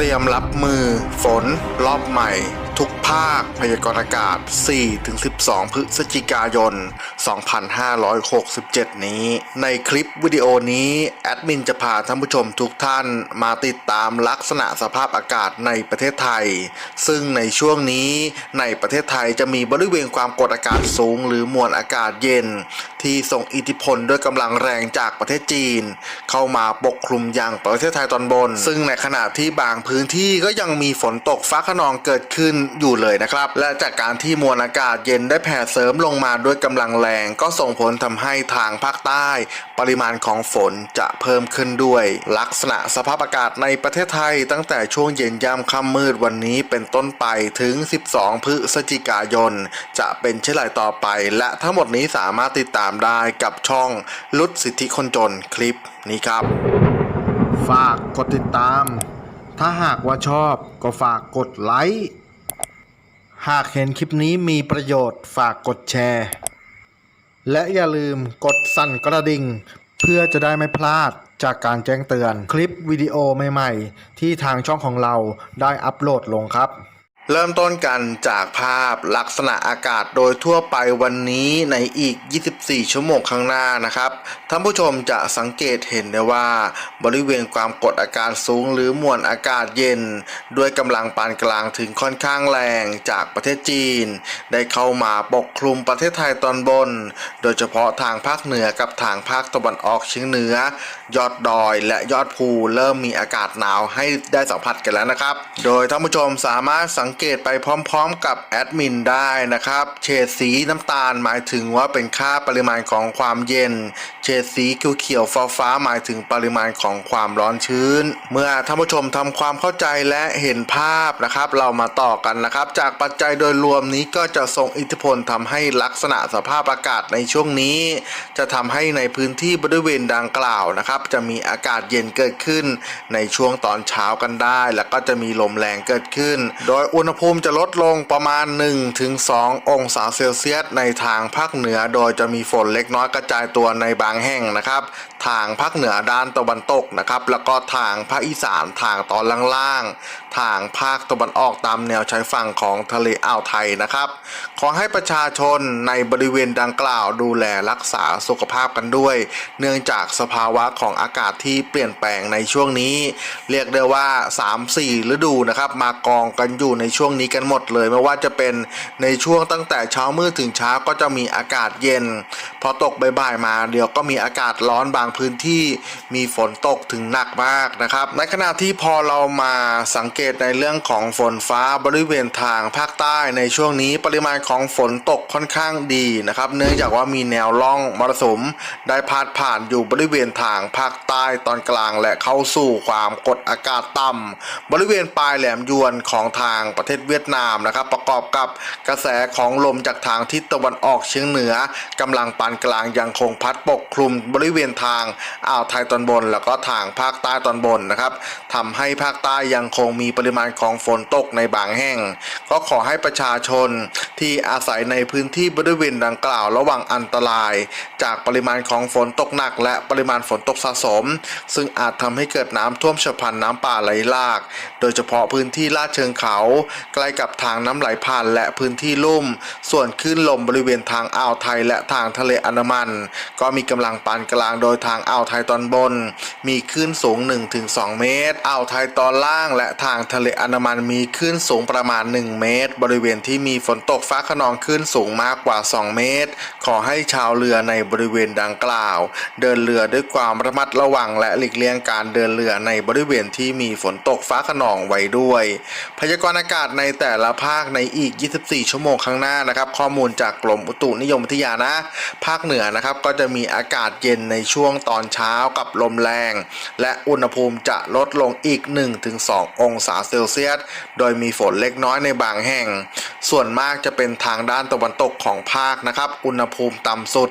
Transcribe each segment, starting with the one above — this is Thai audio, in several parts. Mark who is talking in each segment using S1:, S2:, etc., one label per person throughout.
S1: รียมรับมือ ฝน รอบใหม่ ทุกภาคพยากรณ์อากาศ 4-12 พฤศจิกายน 2567 นี้ ในคลิปวิดีโอนี้แอดมินจะพาท่านผู้ชมทุกท่านมาติดตามลักษณะสภาพอากาศในประเทศไทย ซึ่งในช่วงนี้ในประเทศไทยจะมีบริเวณความกดอากาศสูง หรือมวลอากาศเย็น ที่ส่งอิทธิพลด้วยกำลังแรงจากประเทศจีน เข้ามาปกคลุมยังประเทศไทยตอนบน ซึ่งในขณะที่บางพื้นที่ก็ยังมีฝนตกฟ้าขนองเกิดขึ้นอยู่เลยนะครับ และจากการที่มวลอากาศเย็นได้แผ่เสริมลงมาด้วยกำลังแรงก็ส่งผลทำให้ทางภาคใต้ ปริมาณของฝนจะเพิ่มขึ้นด้วย ลักษณะสภาพอากาศในประเทศไทย ตั้งแต่ช่วงเย็นย่ำค่ำมืดวันนี้เป็นต้นไปถึง 12 พฤศจิกายน จะเป็นเช่นไรต่อไป และทั้งหมดนี้สามารถติดตามได้กับช่องลุดสิทธิคนจนคลิปนี้ครับ ฝากกดติดตาม ถ้าหากว่าชอบก็ฝากกดไลค์หากเห็นคลิปนี้มีประโยชน์ฝากกดแชร์ และอย่าลืมกดสั่นกระดิ่ง เพื่อจะได้ไม่พลาดจากการแจ้งเตือน คลิปวิดีโอใหม่ ๆ ที่ทางช่องของเราได้อัปโหลดลงครับ เริ่มต้นกันจากภาพลักษณะอากาศโดยทั่วไปวันนี้ในอีก 24 ชั่วโมงข้างหน้านะครับ ท่านผู้ชมจะสังเกตเห็นได้ว่า บริเวณความกดอากาศสูงหรือมวลอากาศเย็น ด้วยกำลังปานกลางถึงค่อนข้างแรงจากประเทศจีน ได้เข้ามาปกคลุมประเทศไทยตอนบน โดยเฉพาะทางภาคเหนือกับทางภาคตะวันออกเฉียงเหนือ ยอดดอยและยอดภูเริ่มมีอากาศหนาวให้ได้สัมผัสกันแล้วนะครับ โดยท่านผู้ชมสามารถสังเกตไปพร้อมๆกับแอดมินได้นะครับ เฉดสีน้ำตาลหมายถึงว่าเป็นค่าปริมาณของความเย็น ดสีเขียวๆฟ้าๆหมายถึงปริมาณของความร้อนชื้น เมื่อท่านผู้ชมทำความเข้าใจและเห็นภาพนะครับ เรามาต่อกันนะครับ จากปัจจัยโดยรวมนี้ก็จะส่งอิทธิพลทำให้ลักษณะสภาพอากาศในช่วงนี้ จะทำให้ในพื้นที่บริเวณดังกล่าวนะครับ จะมีอากาศเย็นเกิดขึ้นในช่วงตอนเช้ากันได้ แล้วก็จะมีลมแรงเกิดขึ้น โดยอุณหภูมิจะลดลงประมาณ 1-2 องศาเซลเซียสในทางภาคเหนือ โดยจะมีฝนเล็กน้อยกระจายตัวในบางแห้งนะครับทางภาคเหนือด้านตะวันตกนะครับ แล้วก็ทางภาคอีสานทางตอนล่างๆ ทางภาคตะวันออกตามแนวชายฝั่งของทะเลอ่าวไทยนะครับ ขอให้ประชาชนในบริเวณดังกล่าวดูแลรักษาสุขภาพกันด้วย เนื่องจากสภาวะของอากาศที่เปลี่ยนแปลงในช่วงนี้ เรียกได้ว่า 3-4 ฤดูนะครับมากองกันอยู่ในช่วงนี้กันหมดเลยไม่ว่าจะเป็นในช่วงตั้งแต่เช้ามืดถึงเช้าก็จะมีอากาศเย็น พอตกบ่ายๆมาเดี๋ยวก็มีอากาศร้อนบางพื้นที่มีฝนตกถึงหนักมากนะครับ ในขณะที่พอเรามาสังเกตในเรื่องของฝนฟ้าบริเวณทางภาคใต้ในช่วงนี้ปริมาณของฝนตกค่อนข้างดีนะครับ เนื่องจากว่ามีแนวร่องมรสุมได้พาดผ่านอยู่บริเวณทางภาคใต้ตอนกลางและเข้าสู่ความกดอากาศต่ำบริเวณปลายแหลมยวนของทางประเทศเวียดนามนะครับ ประกอบกับกระแสของลมจากทางทิศตะวันออกเฉียงเหนือกำลังปานกลางยังคงพัดปกคลุมบริเวณทางอ่าวไทยตอนบน แล้วก็ทางภาคใต้ตอนบนนะครับทำให้ภาคใต้ยังคงมีปริมาณของฝนตกในบางแห่ง ก็ขอให้ประชาชนที่อาศัยในพื้นที่บริเวณดังกล่าวระวังอันตราย จากปริมาณของฝนตกหนัก และปริมาณฝนตกสะสม ซึ่งอาจทำให้เกิดน้ำท่วมฉับพลันน้ำป่าไหลหลาก โดยเฉพาะพื้นที่ลาดเชิงเขา ใกล้กับทางน้ำไหลผ่านและพื้นที่ลุ่ม ส่วนคลื่นลมบริเวณทางอ่าวไทยและทางทะเลอันดามัน ก็มีกำลังปานกลางโดยทางอ่าวไทยตอนบน มีคลื่นสูง 1-2 เมตร อ่าวไทยตอนล่าง และทางทะเลอันดามันมีคลื่นสูงประมาณ 1 เมตร บริเวณที่มีฝนตกฟ้าขนองคลื่นสูงมากกว่า 2 เมตร ขอให้ชาวเรือในบริเวณดังกล่าว เดินเรือด้วยความระมัดระวัง และหลีกเลี่ยงการเดินเรือในบริเวณที่มีฝนตกฟ้าขนองไว้ด้วย พยากรณ์อากาศในแต่ละภาคในอีก 24 ชั่วโมงข้างหน้านะครับ ข้อมูลจากกรมอุตุนิยมวิทยานะ ภาคเหนือนะครับก็จะมีอากาศเย็นในช่วงตอนเช้ากับลมแรง และอุณหภูมิจะลดลงอีก 1-2 องศาเซลเซียส โดยมีฝนเล็กน้อยในบางแห่ง ส่วนมากจะเป็นทางด้านตะวันตกของภาคนะครับ อุณหภูมิต่ำสุด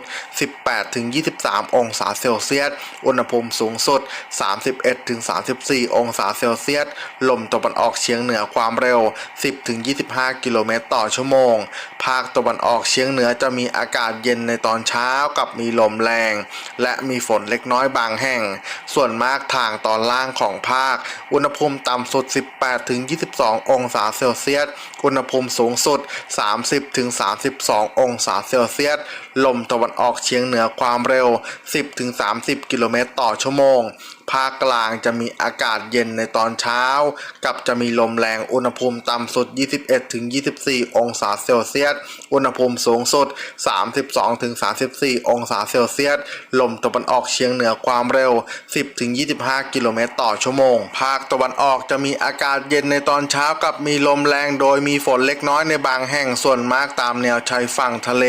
S1: 18-23 องศาเซลเซียส อุณหภูมิสูงสุด 31-34 องศาเซลเซียส ลมตะวันออกเฉียงเหนือความเร็ว 10-25 กิโลเมตรต่อชั่วโมง ภาคตะวันออกเฉียงเหนือจะมีอากาศเย็นในตอนเช้ากับมีลมแรง และมีฝนเล็กน้อยบางแห่ง ส่วนมากทางตอนล่างของภาค อุณหภูมิต่ำสุด 18-22 องศาเซลเซียส อุณหภูมิสูงสุด 30-32 องศาเซลเซียส ลมตะวันออกเฉียงเหนือความเร็ว 10-30 กิโลเมตรต่อชั่วโมง ภาคกลางจะมีอากาศเย็นในตอนเช้า กับจะมีลมแรงอุณหภูมิต่ำสุด 21-24 องศาเซลเซียส อุณหภูมิสูงสุด 32-34 องศาเซลเซียส ลมตะวันออกเฉียงเหนือความเร็ว 10-25 กิโลเมตรต่อชั่วโมง ภาคตะวันออกจะมีอากาศเย็นในตอนเช้ากับมีลมแรงโดยมีฝนเล็กน้อยในบางแห่งส่วนมากตามแนวชายฝั่งทะเล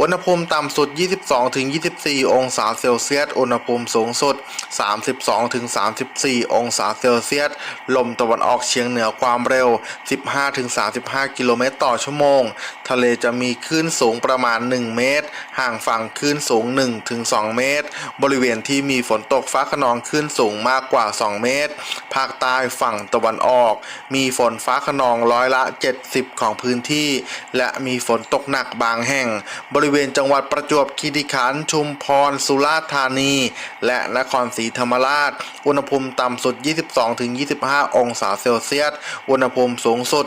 S1: อุณหภูมิต่ำสุด 22-24 องศาเซลเซียส อุณหภูมิสูงสุด 32 32-34 องศาเซลเซียส ลมตะวันออกเฉียงเหนือความเร็ว 15-35 กิโลเมตรต่อชั่วโมง ทะเลจะมีคลื่นสูงประมาณ 1 เมตร ห่างฝั่งคลื่นสูง1-2เมตร บริเวณที่มีฝนตกฟ้าขนองคลื่นสูงมากกว่า 2 เมตร ภาคใต้ฝั่งตะวันออก มีฝนฟ้าขนองร้อยละ 70 ของพื้นที่ และมีฝนตกหนักบางแห่ง บริเวณจังหวัดประจวบคีรีขันธ์ชุมพร สุราษฎร์ธานี และนครศรีธรรมราชอุณหภูมิต่ำสุด 22-25 องศาเซลเซียส อุณหภูมิสูงสุด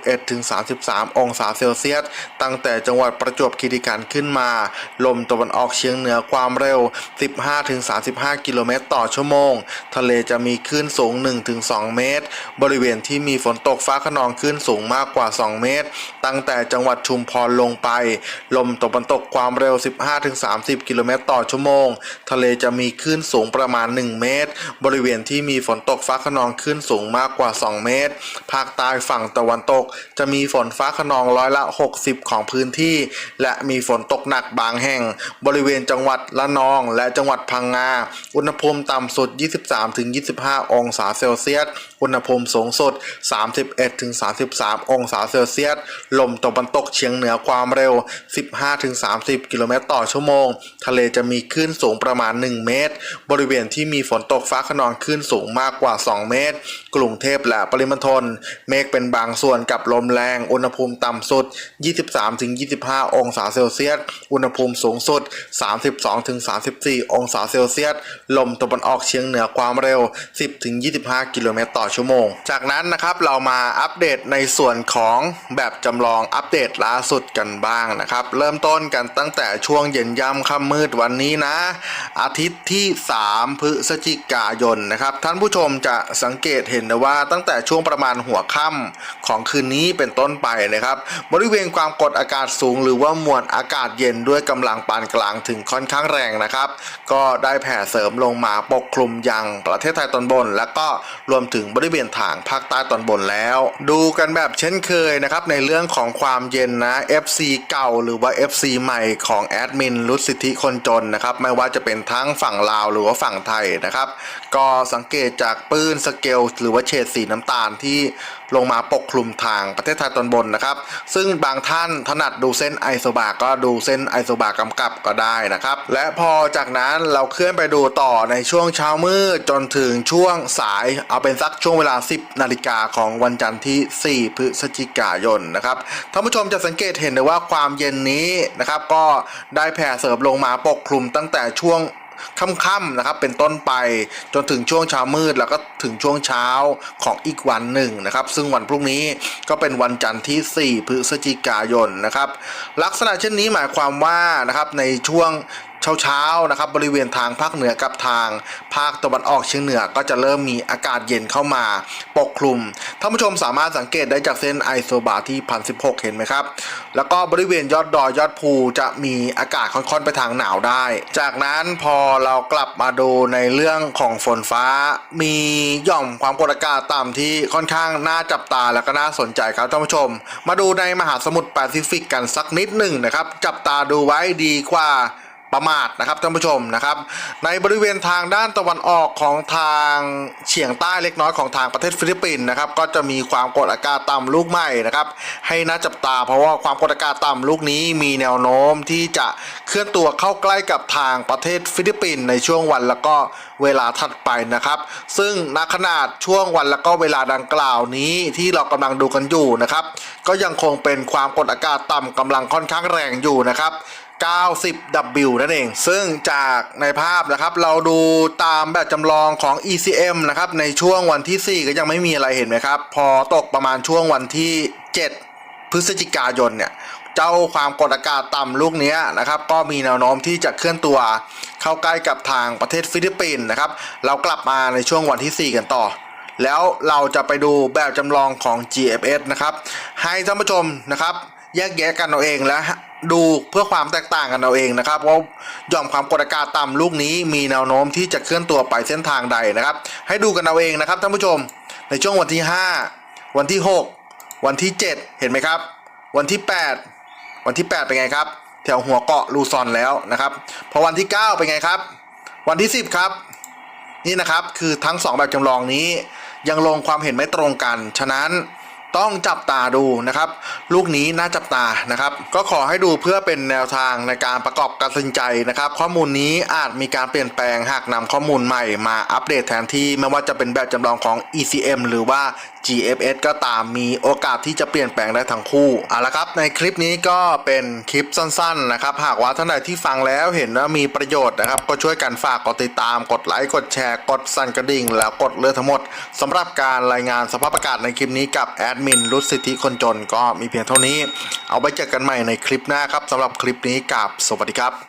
S1: 31-33 องศาเซลเซียส ตั้งแต่จังหวัดประจวบคีรีขันธ์ขึ้นมา ลมตะวันออกเฉียงเหนือความเร็ว 15-35 กิโลเมตรต่อชั่วโมง ทะเลจะมีคลื่นสูง 1-2 เมตร บริเวณที่มีฝนตกฟ้าขนองคลื่นสูงมากกว่า 2 เมตร ตั้งแต่จังหวัดชุมพรลงไป ลมตะวันตกความเร็ว 15-30 กิโลเมตรต่อชั่วโมง ทะเลจะมีคลื่นสูงประมาณ1 เมตร บริเวณที่มีฝนตกฟ้าขนองคลื่นสูงมากกว่า 2 เมตร ภาคใต้ฝั่งตะวันตก จะมีฝนฟ้าขนองร้อยละ 60 ของพื้นที่ และมีฝนตกหนักบางแห่ง บริเวณจังหวัดละนอง และจังหวัดพังงา อุณหภูมิต่ำสุด 23-25 องศาเซลเซียส อุณหภูมิสูงสุด 31-33 องศาเซลเซียส ลมตะวันตกเฉียงเหนือความเร็ว 15-30 กิโลเมตรต่อชั่วโมง ทะเลจะมีคลื่นสูงประมาณ 1 เมตร บริเวณที่มีฝนตกฟ้าขนองคลื่นสูงมากกว่า 2 เมตร กรุงเทพและปริมณฑลเมฆเป็นบางส่วนกับลมแรง อุณหภูมิต่ำสุด 23-25 องศาเซลเซียส อุณหภูมิสูงสุด 32-34 องศาเซลเซียส ลมตะวันออกเฉียงเหนือความเร็ว 10-25 กิโลเมตรต่อชั่วโมง จากนั้นนะครับเรามาอัปเดตในส่วนของแบบจำลองอัปเดตล่าสุดกันบ้างนะครับ เริ่มต้นกันตั้งแต่ช่วงเย็นย่ำค่ำมืดวันนี้นะ อาทิตย์ที่ 3 พฤศจิกายนนะครับ ท่านผู้ชมจะสังเกตเห็นนะว่าตั้งแต่ช่วงประมาณหัวค่ำของคืนนี้เป็นต้นไปนะครับ บริเวณความกดอากาศสูง หรือว่ามวลอากาศเย็นด้วยกำลังปานกลางถึงค่อนข้างแรงนะครับ ก็ได้แผ่เสริมลงมาปกคลุมยังประเทศไทยตอนบน และก็รวมถึงบริเวณทางภาคใต้ตอนบนแล้ว ดูกันแบบเช่นเคยนะครับในเรื่องของความเย็นนะ FC เก่าหรือว่า FC ใหม่ของแอดมินรุสิทธิคนจนนะครับไม่ว่าจะเป็นทั้งฝั่งลาวหรือว่าฝั่งไทยนะครับ ก็สังเกตจากปืนสเกลหรือว่าเฉดสีน้ำตาลที่ลงมาปกคลุมทางประเทศไทยตอนบนนะครับ ซึ่งบางท่านถนัดดูเส้นไอโซบาก็ดูเส้นไอโซบากำกับก็ได้นะครับ และพอจากนั้นเราเคลื่อนไปดูต่อในช่วงเช้ามืดจนถึงช่วงสายเอาเป็นสักช่วงเวลา 10 นาฬิกาของวันจันทร์ที่ 4 พฤศจิกายนนะครับท่านผู้ชมจะสังเกตเห็นเลยว่าความเย็นนี้นะครับ ก็ได้แผ่เสริมลงมาปกคลุมตั้งแต่ช่วง ค่ำๆนะครับเป็นต้นไปจนถึงช่วงเช้ามืดแล้วก็ถึงช่วงเช้าของอีกวันหนึ่งนะครับ ซึ่งวันพรุ่งนี้ก็เป็นวันจันทร์ที่ 4 พฤศจิกายนนะครับ ลักษณะเช่นนี้หมายความว่านะครับในช่วง เช้าๆนะครับบริเวณทางภาคเหนือกับทาง ภาคตะวันออกเฉียงเหนือก็จะเริ่มมีอากาศเย็นเข้ามาปกคลุมท่านผู้ชมสามารถสังเกตได้จากเส้นไอโซบาที่พันสิเห็นไหมครับ แล้วก็บริเวณยอดดอยยอดภูจะมีอากาศค่อนๆไปทางหนาวได้ จากนั้นพอเรากลับมาดูในเรื่องของฝนฟ้า มีหย่อมความกดอากาศต่ำที่ค่อนข้างน่าจับตาและก็น่าสนใจครับท่านผู้ชม มาดูในมหาสมุทรแปซิฟิกกันสักนิดหนึ่งนะครับ จับตาดูไว้ดีกว่า ประมาทนะครับท่านผู้ชมนะครับ ในบริเวณทางด้านตะวันออกของทางเฉียงใต้เล็กน้อยของทางประเทศฟิลิปปินส์นะครับก็จะมีความกดอากาศต่ำลูกใหม่นะครับให้น่าจับตา เพราะว่าความกดอากาศต่ำลูกนี้มีแนวโน้มที่จะเคลื่อนตัวเข้าใกล้กับทางประเทศฟิลิปปินส์ในช่วงวันแล้วก็เวลาถัดไปนะครับ ซึ่งณขนาดช่วงวันแล้วก็เวลาดังกล่าวนี้ที่เรากำลังดูกันอยู่นะครับก็ยังคงเป็นความกดอากาศต่ำกำลังค่อนข้างแรงอยู่นะครับ 90W นั่นเอง ซึ่งจากในภาพนะครับ เราดูตามแบบจำลองของ ECM นะครับ ในช่วงวันที่ 4 ก็ยังไม่มีอะไรเห็นไหมครับ พอตกประมาณช่วงวันที่ 7 พฤศจิกายนเนี่ย เจ้าความกดอากาศต่ำลูกเนี้ยนะครับ ก็มีแนวโน้มที่จะเคลื่อนตัวเข้าใกล้กับทางประเทศฟิลิปปินส์นะครับ เรากลับมาในช่วงวันที่ 4 กันต่อแล้วเราจะไปดูแบบจำลองของ GFS นะครับ ให้ท่านผู้ชมนะครับ แยกแยะกันเอาเองและดูเพื่อความแตกต่างกันเอาเองนะครับว่าหย่อมความกดอากาศต่ำลูกนี้มีแนวโน้มที่จะเคลื่อนตัวไปเส้นทางใดนะครับ ให้ดูกันเอาเองนะครับท่านผู้ชม ในช่วงวันที่ 5 วันที่ 6 วันที่ 7 เห็นไหมครับ วันที่ 8 วันที่ 8 เป็นไงครับ แถวหัวเกาะลูซอนแล้วนะครับพอวันที่ 9 เป็นไงครับ วันที่ 10 ครับ นี่นะครับคือทั้ง 2 แบบจำลองนี้ยังลงความเห็นไม่ตรงกัน ฉะนั้น ต้องจับตาดูนะครับ ลูกนี้น่าจับตานะครับ ก็ขอให้ดูเพื่อเป็นแนวทางในการประกอบการตัดสินใจนะครับ ข้อมูลนี้อาจมีการเปลี่ยนแปลงหากนำข้อมูลใหม่มาอัปเดตแทนที่ไม่ว่าจะเป็นแบบจำลองของ ECM หรือว่า GFS ก็ตามมีโอกาสที่จะเปลี่ยนแปลงได้ทั้งคู่เอาละครับในคลิปนี้ก็เป็นคลิปสั้นๆนะครับหากว่าท่านใดที่ฟังแล้วเห็นว่ามีประโยชน์นะครับก็ช่วยกันฝากกดติดตามกดไลค์กดแชร์กดสั่นกระดิ่ง แล้วกดเลือกทั้งหมดสำหรับการรายงานสภาพอากาศในคลิปนี้กับแอดมินรุสิทธิคนจนก็มีเพียงเท่านี้ เอาไว้เจอกันใหม่ในคลิปหน้าครับสำหรับคลิปนี้กับสวัสดีครับ